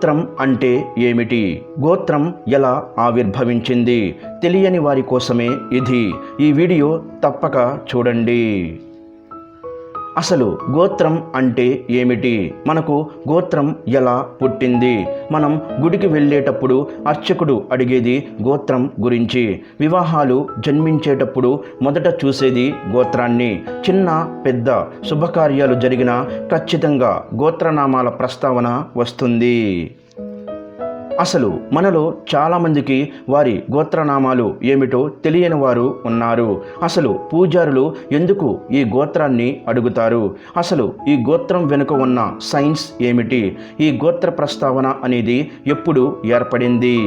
గోత్రం అంటే ఏమిటి? గోత్రం ఎలా ఆవిర్భవించింది? తెలియని వారి కోసమే ఇది. ఈ వీడియో తప్పక చూడండి. అసలు గోత్రం అంటే ఏమిటి? మనకు గోత్రం ఎలా పుట్టింది? మనం గుడికి వెళ్ళేటప్పుడు అర్చకుడు అడిగేది గోత్రం గురించి. వివాహాలు జన్మించేటప్పుడు మొదట చూసేది గోత్రాన్ని. చిన్న పెద్ద శుభకార్యాలు జరిగినా ఖచ్చితంగా గోత్రనామాల ప్రస్తావన వస్తుంది. అసలు మనలో చాలామందికి వారి గోత్రనామాలు ఏమిటో తెలియని వారు ఉన్నారు. అసలు పూజారులు ఎందుకు ఈ గోత్రాన్ని అడుగుతారు? అసలు ఈ గోత్రం వెనుక ఉన్న సైన్స్ ఏమిటి? ఈ గోత్ర ప్రస్తావన అనేది ఎప్పుడు ఏర్పడింది?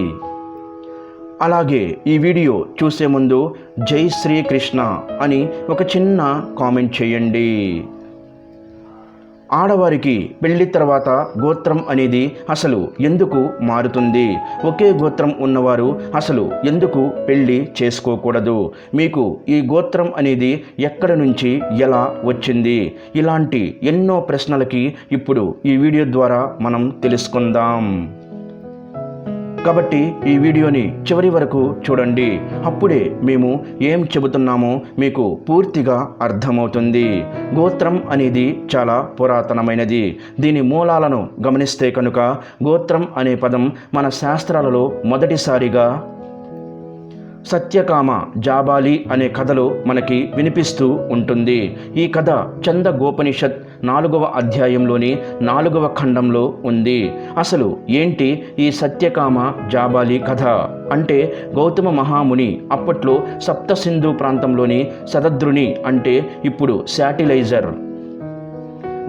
అలాగే ఈ వీడియో చూసే ముందు జై శ్రీకృష్ణ అని ఒక చిన్న కామెంట్ చేయండి. ఆడవారికి పెళ్ళి తర్వాత గోత్రం అనేది అసలు ఎందుకు మారుతుంది? ఒకే గోత్రం ఉన్నవారు అసలు ఎందుకు పెళ్ళి చేసుకోకూడదు? మీకు ఈ గోత్రం అనేది ఎక్కడి నుంచి ఎలా వచ్చింది? ఇలాంటి ఎన్నో ప్రశ్నలకి ఇప్పుడు ఈ వీడియో ద్వారా మనం తెలుసుకుందాం. కాబట్టి ఈ వీడియోని చివరి వరకు చూడండి. అప్పుడే మేము ఏం చెబుతున్నామో మీకు పూర్తిగా అర్థమవుతుంది. గోత్రం అనేది చాలా పురాతనమైనది. దీని మూలాలను గమనిస్తే కనుక గోత్రం అనే పదం మన శాస్త్రాలలో మొదటిసారిగా సత్యకామ జాబాలి అనే కథలో మనకి వినిపిస్తూ ఉంటుంది. ఈ కథ చంద గోపనిషత్ నాలుగవ అధ్యాయంలోని నాలుగవ ఖండంలో ఉంది. అసలు ఏంటి ఈ సత్యకామ జాబాలి కథ? అంటే గౌతమ మహాముని అప్పట్లో సప్తసింధు ప్రాంతంలోని సదద్రుని అంటే ఇప్పుడు శాటిలైజర్.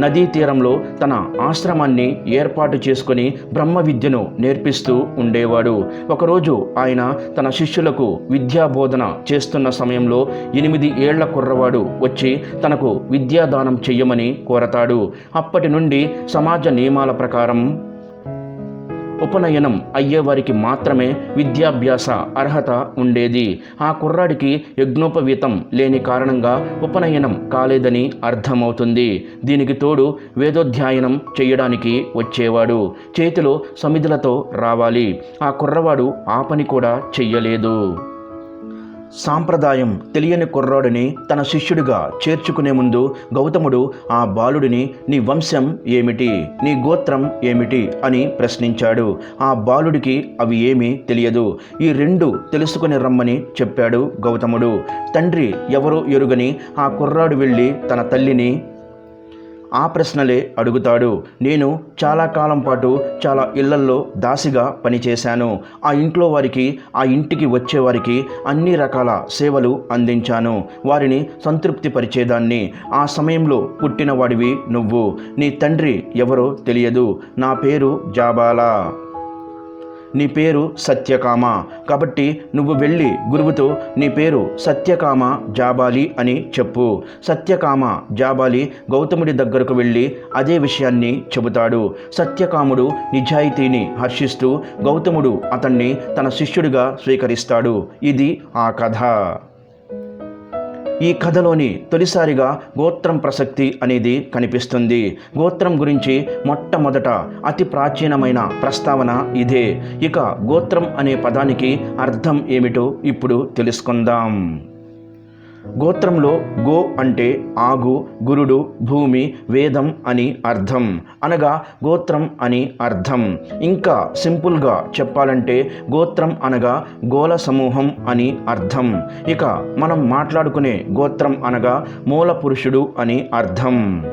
నదీ తీరంలో తన ఆశ్రమాన్ని ఏర్పాటు చేసుకొని బ్రహ్మ విద్యను నేర్పిస్తూ ఉండేవాడు. ఒకరోజు ఆయన తన శిష్యులకు విద్యాబోధన చేస్తున్న సమయంలో ఎనిమిది ఏళ్ళ కుర్రవాడు వచ్చి తనకు విద్యాదానం చెయ్యమని కోరతాడు. అప్పటి నుండి సమాజ నియమాల ప్రకారం ఉపనయనం అయ్యేవారికి మాత్రమే విద్యాభ్యాస అర్హత ఉండేది. ఆ కుర్రాడికి యజ్ఞోపవీతం లేని కారణంగా ఉపనయనం కాలేదని అర్థమవుతుంది. దీనికి తోడు వేదోధ్యాయనం చేయడానికి వచ్చేవాడు. చేతిలో సమిధులతో రావాలి. ఆ కుర్రవాడు ఆ పని కూడా చెయ్యలేదు. సాంప్రదాయం తెలియని కుర్రాడిని తన శిష్యుడిగా చేర్చుకునే ముందు గౌతముడు ఆ బాలుడిని నీ వంశం ఏమిటి? నీ గోత్రం ఏమిటి? అని ప్రశ్నించాడు. ఆ బాలుడికి అవి ఏమీ తెలియదు. ఈ రెండు తెలుసుకుని రమ్మని చెప్పాడు గౌతముడు. తండ్రి ఎవరో ఎరుగని? ఆ కుర్రాడు వెళ్ళి తన తల్లిని ఆ ప్రశ్నలే అడుగుతాడు. నేను చాలా కాలం పాటు చాలా ఇళ్ళల్లో దాసిగా పనిచేశాను. ఆ ఇంట్లో వారికి ఆ ఇంటికి వచ్చేవారికి అన్ని రకాల సేవలు అందించాను. వారిని సంతృప్తిపరిచేదాన్ని. ఆ సమయంలో పుట్టిన వాడివి నువ్వు. నీ తండ్రి ఎవరో తెలియదు. నా పేరు జాబాలా. నీ పేరు సత్యకామ. కాబట్టి నువ్వు వెళ్ళి గురువుతో నీ పేరు సత్యకామ జాబాలి అని చెప్పు. సత్యకామ జాబాలి గౌతముడి దగ్గరకు వెళ్ళి అదే విషయాన్ని చెబుతాడు. సత్యకాముడు నిజాయితీని హర్షిస్తూ గౌతముడు అతన్ని తన శిష్యుడిగా స్వీకరిస్తాడు. ఇది ఆ కథ. ఈ కథలోని తొలిసారిగా గోత్రం ప్రసక్తి అనేది కనిపిస్తుంది. గోత్రం గురించి మొట్టమొదట అతి ప్రాచీనమైన ప్రస్తావన ఇదే. ఇక గోత్రం అనే పదానికి అర్థం ఏమిటో ఇప్పుడు తెలుసుకుందాం. గోత్రంలో గో అంటే ఆగు గురుడు భూమి వేదం అని అర్థం. అనగా గోత్రం అని అర్థం. ఇంకా సింపుల్గా చెప్పాలంటే గోత్రం అనగా గోల సమూహం అని అర్థం. ఇక మనం మాట్లాడుకునే గోత్రం అనగా మూల పురుషుడు అని అర్థం.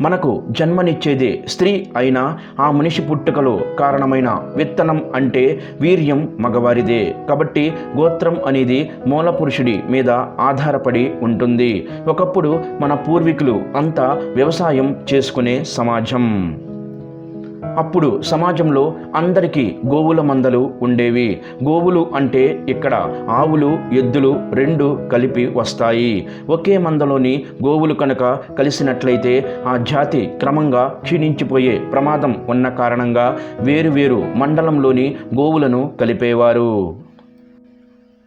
మనకు జన్మనిచ్చేదే స్త్రీ అయినా ఆ మనిషి పుట్టుకలో కారణమైన విత్తనం అంటే వీర్యం మగవారిదే. కాబట్టి గోత్రం అనేది మూల పురుషుడి మీద ఆధారపడి ఉంటుంది. ఒకప్పుడు మన పూర్వీకులు అంతా వ్యవసాయం చేసుకునే సమాజం. అప్పుడు సమాజంలో అందరికీ గోవుల మందలు ఉండేవి. గోవులు అంటే ఇక్కడ ఆవులు ఎద్దులు రెండు కలిపి వస్తాయి. ఒకే మందలోని గోవులు కనుక కలిసినట్లయితే ఆ జాతి క్రమంగా క్షీణించిపోయే ప్రమాదం ఉన్న కారణంగా వేరువేరు మండలంలోని గోవులను కలిపేవారు.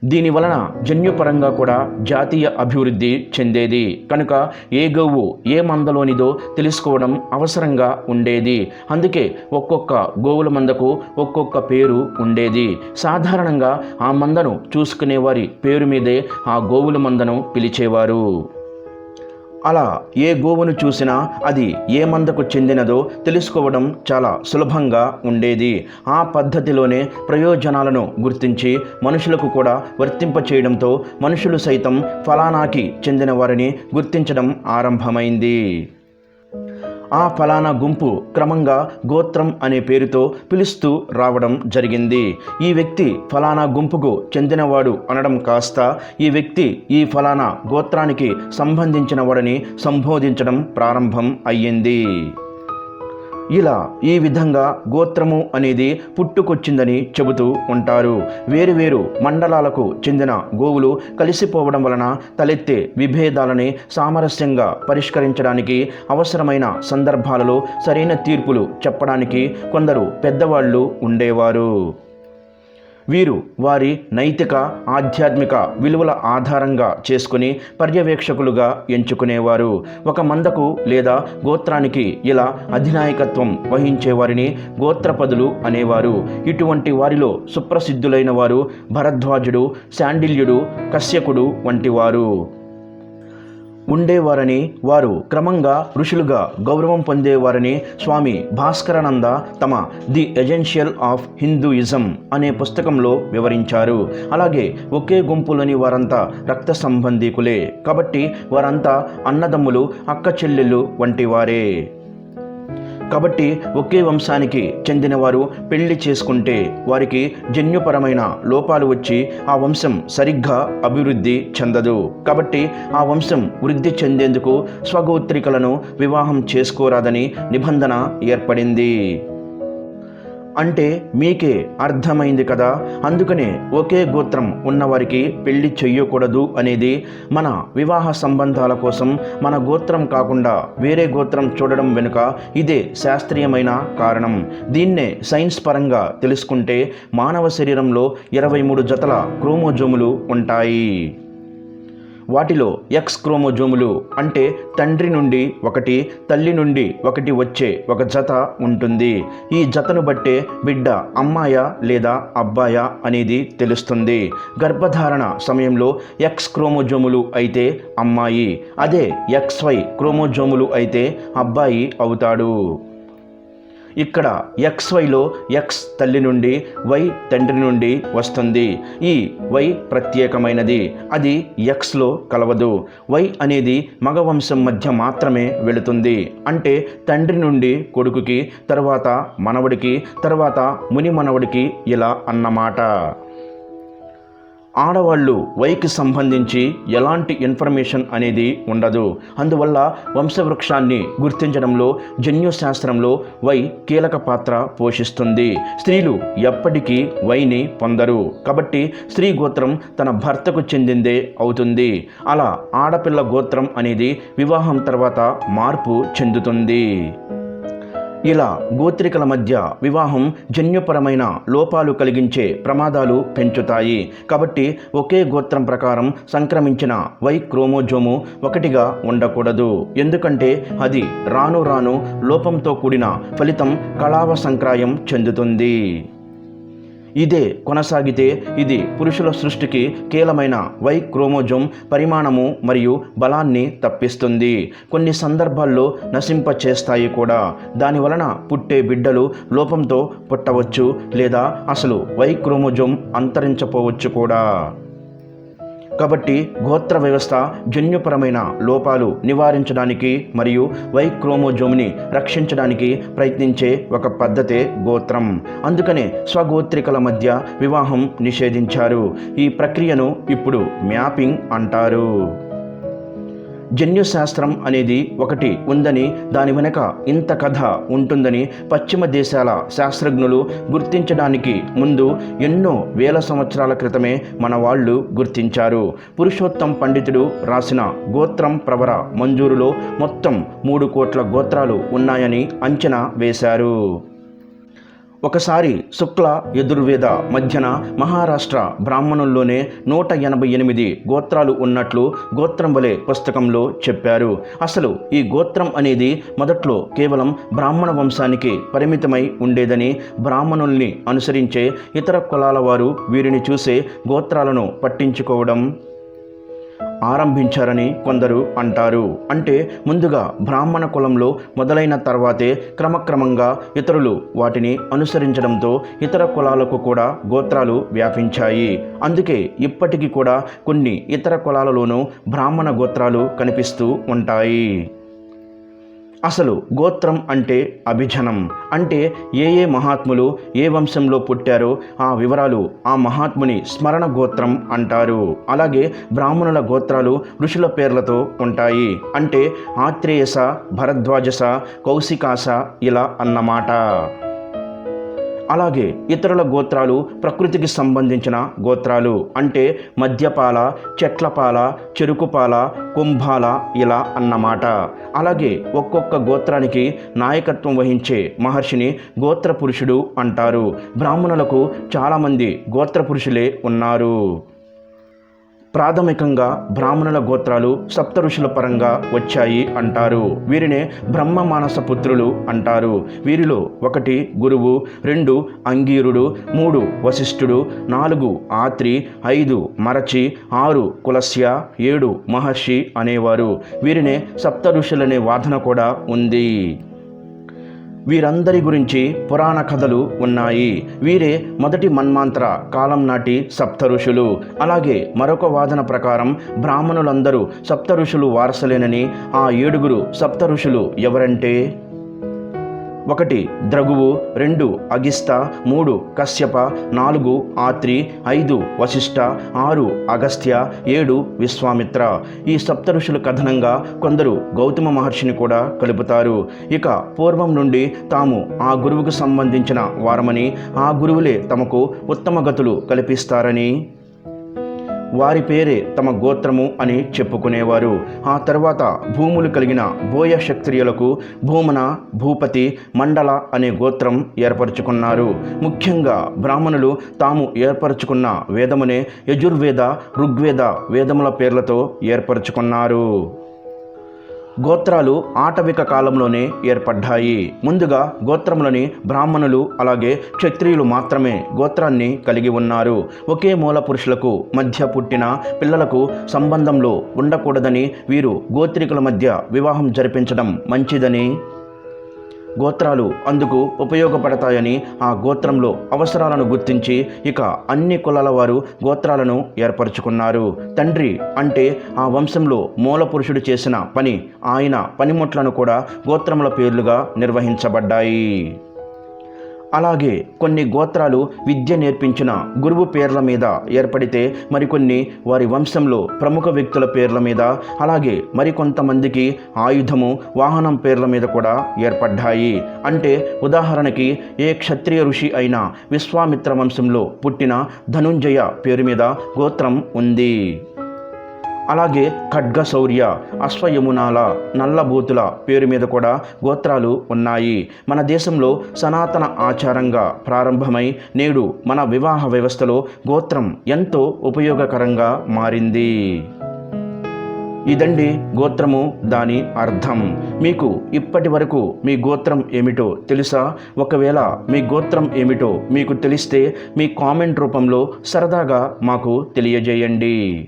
దీని వలన జన్యుపరంగా కూడా జాతీయ అభివృద్ధి చెందేది. కనుక ఏ గోవు ఏ మందలోనిదో తెలుసుకోవడం అవసరంగా ఉండేది. అందుకే ఒక్కొక్క గోవుల మందకు ఒక్కొక్క పేరు ఉండేది. సాధారణంగా ఆ మందను చూసుకునే వారి పేరు మీదే ఆ గోవుల మందను పిలిచేవారు. అలా ఏ గోవును చూసినా అది ఏ మందకు చెందినదో తెలుసుకోవడం చాలా సులభంగా ఉండేది. ఆ పద్ధతిలోనే ప్రయోజనాలను గుర్తించి మనుషులకు కూడా వర్తింపచేయడంతో మనుషులు సైతం ఫలానాకి చెందిన వారిని గుర్తించడం ఆరంభమైంది. ఆ ఫలానా గుంపు క్రమంగా గోత్రం అనే పేరుతో పిలుస్తూ రావడం జరిగింది. ఈ వ్యక్తి ఫలానా గుంపుకు చెందినవాడు అనడం కాస్త ఈ వ్యక్తి ఈ ఫలానా గోత్రానికి సంబంధించినవాడని సంబోధించడం ప్రారంభం అయ్యింది. ఇలా ఈ విధంగా గోత్రము అనేది పుట్టుకొచ్చిందని చెబుతూ ఉంటారు. వేరువేరు మండలాలకు చెందిన గోవులు కలిసిపోవడం వలన తలెత్తే విభేదాలని సామరస్యంగా పరిష్కరించడానికి అవసరమైన సందర్భాలలో సరైన తీర్పులు చెప్పడానికి కొందరు పెద్దవాళ్ళు ఉండేవారు. వీరు వారి నైతిక ఆధ్యాత్మిక విలువల ఆధారంగా చేసుకుని పర్యవేక్షకులుగా ఎంచుకునేవారు. ఒక మందకు లేదా గోత్రానికి ఇలా అధినాయకత్వం వహించేవారిని గోత్రపదులు అనేవారు. ఇటువంటి వారిలో సుప్రసిద్ధులైన వారు భరద్వాజుడు శాండిల్యుడు కశ్యకుడు వంటివారు. ఉండేవారని వారు క్రమంగా ఋషులుగా గౌరవం పొందేవారని స్వామి భాస్కరానంద తమ ది ఎజెన్షియల్ ఆఫ్ హిందూయిజం అనే పుస్తకంలో వివరించారు. అలాగే ఒకే గుంపులోని వారంతా రక్త సంబంధీకులే. కాబట్టి వారంతా అన్నదమ్ములు అక్క చెల్లెళ్ళు వంటి వారే కాబట్టి ఒకే వంశానికి చెందినవారు పెళ్ళి చేసుకుంటే వారికి జన్యుపరమైన లోపాలు వచ్చి ఆ వంశం సరిగ్గా అభివృద్ధి చెందదు. కాబట్టి ఆ వంశం వృద్ధి చెందేందుకు స్వగోత్రికలను వివాహం చేసుకోరాదని నిబంధన ఏర్పడింది. అంటే మీకే అర్థమైంది కదా? అందుకనే ఒకే గోత్రం ఉన్నవారికి పెళ్ళి చెయ్యకూడదు అనేది మన వివాహ సంబంధాల కోసం మన గోత్రం కాకుండా వేరే గోత్రం చూడడం వెనుక ఇదే శాస్త్రీయమైన కారణం. దీన్నే సైన్స్ పరంగా తెలుసుకుంటే మానవ శరీరంలో ఇరవై మూడు జతల క్రోమోజోములు ఉంటాయి. వాటిలో ఎక్స్ క్రోమోజోములు అంటే తండ్రి నుండి ఒకటి తల్లి నుండి ఒకటి వచ్చే ఒక జత ఉంటుంది. ఈ జతను బట్టే బిడ్డ అమ్మాయా లేదా అబ్బాయ అనేది తెలుస్తుంది. గర్భధారణ సమయంలో ఎక్స్ క్రోమోజోములు అయితే అమ్మాయి అదే ఎక్స్ వై క్రోమోజోములు అయితే అబ్బాయి అవుతాడు. ఇక్కడ ఎక్స్ వైలో ఎక్స్ తల్లి నుండి వై తండ్రి నుండి వస్తుంది. ఈ వై ప్రత్యేకమైనది. అది ఎక్స్లో కలవదు. వై అనేది మగవంశం మధ్య మాత్రమే వెళుతుంది. అంటే తండ్రి నుండి కొడుకుకి తర్వాత మనవడికి తర్వాత ముని మనవడికి ఇలా అన్నమాట. ఆడవాళ్ళు వైకి సంబంధించి ఎలాంటి ఇన్ఫర్మేషన్ అనేది ఉండదు. అందువల్ల వంశవృక్షాన్ని గుర్తించడంలో జన్యుశాస్త్రంలో వై కీలక పాత్ర పోషిస్తుంది. స్త్రీలు ఎప్పటికీ వైని పొందరు. కాబట్టి స్త్రీ గోత్రం తన భర్తకు చెందిందే అవుతుంది. అలా ఆడపిల్ల గోత్రం అనేది వివాహం తర్వాత మార్పు చెందుతుంది. ఇలా గోత్రికల మధ్య వివాహం జన్యుపరమైన లోపాలు కలిగించే ప్రమాదాలు పెంచుతాయి. కాబట్టి ఒకే గోత్రం ప్రకారం సంక్రమించిన వై క్రోమోజోము ఒకటిగా ఉండకూడదు. ఎందుకంటే అది రాను రాను లోపంతో కూడిన ఫలితం కళావ సంక్రాయం చెందుతుంది. ఇదే కొనసాగితే ఇది పురుషుల సృష్టికి కీలమైన వై క్రోమోజోమ్ పరిమాణము మరియు బలాన్ని తప్పిస్తుంది. కొన్ని సందర్భాల్లో నశింప చేస్తాయి కూడా. దాని వలన పుట్టే బిడ్డలు లోపంతో పుట్టవచ్చు లేదా అసలు వై క్రోమోజోమ్ అంతరించపోవచ్చు కూడా. కాబట్టి గోత్ర వ్యవస్థ జన్యుపరమైన లోపాలు నివారించడానికి మరియు వై క్రోమోజోమ్ని రక్షించడానికి ప్రయత్నించే ఒక పద్ధతే గోత్రం. అందుకనే స్వగోత్రికల మధ్య వివాహం నిషేధించారు. ఈ ప్రక్రియను ఇప్పుడు మ్యాపింగ్ అంటారు. జన్యుశాస్త్రం అనేది ఒకటి ఉందని దాని వెనక ఇంత కథ ఉంటుందని పశ్చిమ దేశాల శాస్త్రజ్ఞులు గుర్తించడానికి ముందు ఎన్నో వేల సంవత్సరాల క్రితమే మన వాళ్ళు గుర్తించారు. పురుషోత్తం పండితుడు రాసిన గోత్రం ప్రవర మంజూరులో మొత్తం మూడు కోట్ల గోత్రాలు ఉన్నాయని అంచనా వేశారు. ఒకసారి శుక్ల యజుర్వేద మధ్యన మహారాష్ట్ర బ్రాహ్మణుల్లోనే నూట ఎనభై ఎనిమిది గోత్రాలు ఉన్నట్లు గోత్రం వలె పుస్తకంలో చెప్పారు. అసలు ఈ గోత్రం అనేది మొదట్లో కేవలం బ్రాహ్మణ వంశానికి పరిమితమై ఉండేదని బ్రాహ్మణుల్ని అనుసరించే ఇతర కులాల వారు వీరిని చూసే గోత్రాలను పట్టించుకోవడం ఆరంభించారని కొందరు అంటారు. అంటే ముందుగా బ్రాహ్మణ కులంలో మొదలైన తర్వాతే క్రమక్రమంగా ఇతరులు వాటిని అనుసరించడంతో ఇతర కులాలకు కూడా గోత్రాలు వ్యాపించాయి. అందుకే ఇప్పటికీ కూడా కొన్ని ఇతర కులాలలోనూ బ్రాహ్మణ గోత్రాలు కనిపిస్తూ ఉంటాయి. అసలు గోత్రం అంటే అభిజనం. అంటే ఏ ఏ మహాత్ములు ఏ వంశంలో పుట్టారో ఆ వివరాలు ఆ మహాత్ముని స్మరణ గోత్రం అంటారు. అలాగే బ్రాహ్మణుల గోత్రాలు ఋషుల పేర్లతో ఉంటాయి. అంటే ఆత్రేయస భరద్వాజస కౌశికాస ఇలా అన్నమాట. అలాగే ఇతరుల గోత్రాలు ప్రకృతికి సంబంధించిన గోత్రాలు అంటే మద్యపాల చెట్లపాల చెరుకుపాల కుంభాల ఇలా అన్నమాట. అలాగే ఒక్కొక్క గోత్రానికి నాయకత్వం వహించే మహర్షిని గోత్ర పురుషుడు అంటారు. బ్రాహ్మణులకు చాలామంది గోత్ర పురుషులే ఉన్నారు. ప్రాథమికంగా బ్రాహ్మణుల గోత్రాలు సప్త ఋషుల పరంగా వచ్చాయి అంటారు. వీరినే బ్రహ్మ మానస పుత్రులు అంటారు. వీరిలో ఒకటి గురువు రెండు అంగీరుడు మూడు వశిష్ఠుడు నాలుగు ఆత్రి ఐదు మరచి ఆరు కులస్య ఏడు మహర్షి అనేవారు. వీరినే సప్త ఋషులనే వాదన కూడా ఉంది. వీరందరి గురించి పురాణ కథలు ఉన్నాయి. వీరే మొదటి మన్మాంత్ర కాలం నాటి సప్త ఋషులు అలాగే మరొక వాదన ప్రకారం బ్రాహ్మణులందరూ సప్త ఋషులు వారసలేనని ఆ ఏడుగురు సప్త ఋషులు ఎవరంటే? ఒకటి ద్రగువు రెండు అగిస్త మూడు కశ్యప నాలుగు ఆత్రి ఐదు వశిష్ఠ ఆరు అగస్త్య ఏడు విశ్వామిత్ర. ఈ సప్త ఋషుల కథనంగా కొందరు గౌతమ మహర్షిని కూడా కలుపుతారు. ఇక పూర్వం నుండి తాము ఆ గురువుకు సంబంధించిన వారమని ఆ గురువులే తమకు ఉత్తమ గతులు కల్పిస్తారని. వారి పేరే తమ గోత్రము అని చెప్పుకునేవారు. ఆ తర్వాత భూములు కలిగిన బోయ క్షత్రియులకు భూమన భూపతి మండల అనే గోత్రం ఏర్పరచుకున్నారు. ముఖ్యంగా బ్రాహ్మణులు తాము ఏర్పరచుకున్న వేదమునే యజుర్వేద ఋగ్వేద వేదముల పేర్లతో ఏర్పరచుకున్నారు. గోత్రాలు ఆటవిక కాలంలోనే ఏర్పడ్డాయి. ముందుగా గోత్రములని బ్రాహ్మణులు అలాగే క్షత్రియులు మాత్రమే గోత్రాన్ని కలిగి ఉన్నారు. ఒకే మూల పురుషులకు మధ్య పుట్టిన పిల్లలకు సంబంధంలో ఉండకూడదని వీరు గోత్రికుల మధ్య వివాహం జరిపించడం మంచిదని గోత్రాలు అందుకు ఉపయోగపడతాయని ఆ గోత్రంలో అవసరాలను గుర్తించి ఇక అన్ని కులాల వారు గోత్రాలను ఏర్పరచుకున్నారు. తండ్రి అంటే ఆ వంశంలో మూల పురుషుడు చేసిన పని ఆయన పనిముట్లను కూడా గోత్రముల పేర్లుగా నిర్వహించబడ్డాయి. అలాగే కొన్ని గోత్రాలు విద్య నేర్పించిన గురువు పేర్ల మీద ఏర్పడితే మరికొన్ని వారి వంశంలో ప్రముఖ వ్యక్తుల పేర్ల మీద అలాగే మరికొంతమందికి ఆయుధము వాహనం పేర్ల మీద కూడా ఏర్పడ్డాయి. అంటే ఉదాహరణకి ఏ క్షత్రియ ఋషి అయినా విశ్వామిత్ర వంశంలో పుట్టిన ధనుంజయ పేరు మీద గోత్రం ఉంది. అలాగే ఖడ్గ శౌర్య అశ్వయమునాల నల్లబూతుల పేరు మీద కూడా గోత్రాలు ఉన్నాయి. మన దేశంలో సనాతన ఆచారంగా ప్రారంభమై నేడు మన వివాహ వ్యవస్థలో గోత్రం ఎంతో ఉపయోగకరంగా మారింది. ఇదండి గోత్రము దాని అర్థం. మీకు ఇప్పటి వరకు మీ గోత్రం ఏమిటో తెలుసా? ఒకవేళ మీ గోత్రం ఏమిటో మీకు తెలిస్తే మీ కామెంట్ రూపంలో సరదాగా మాకు తెలియజేయండి.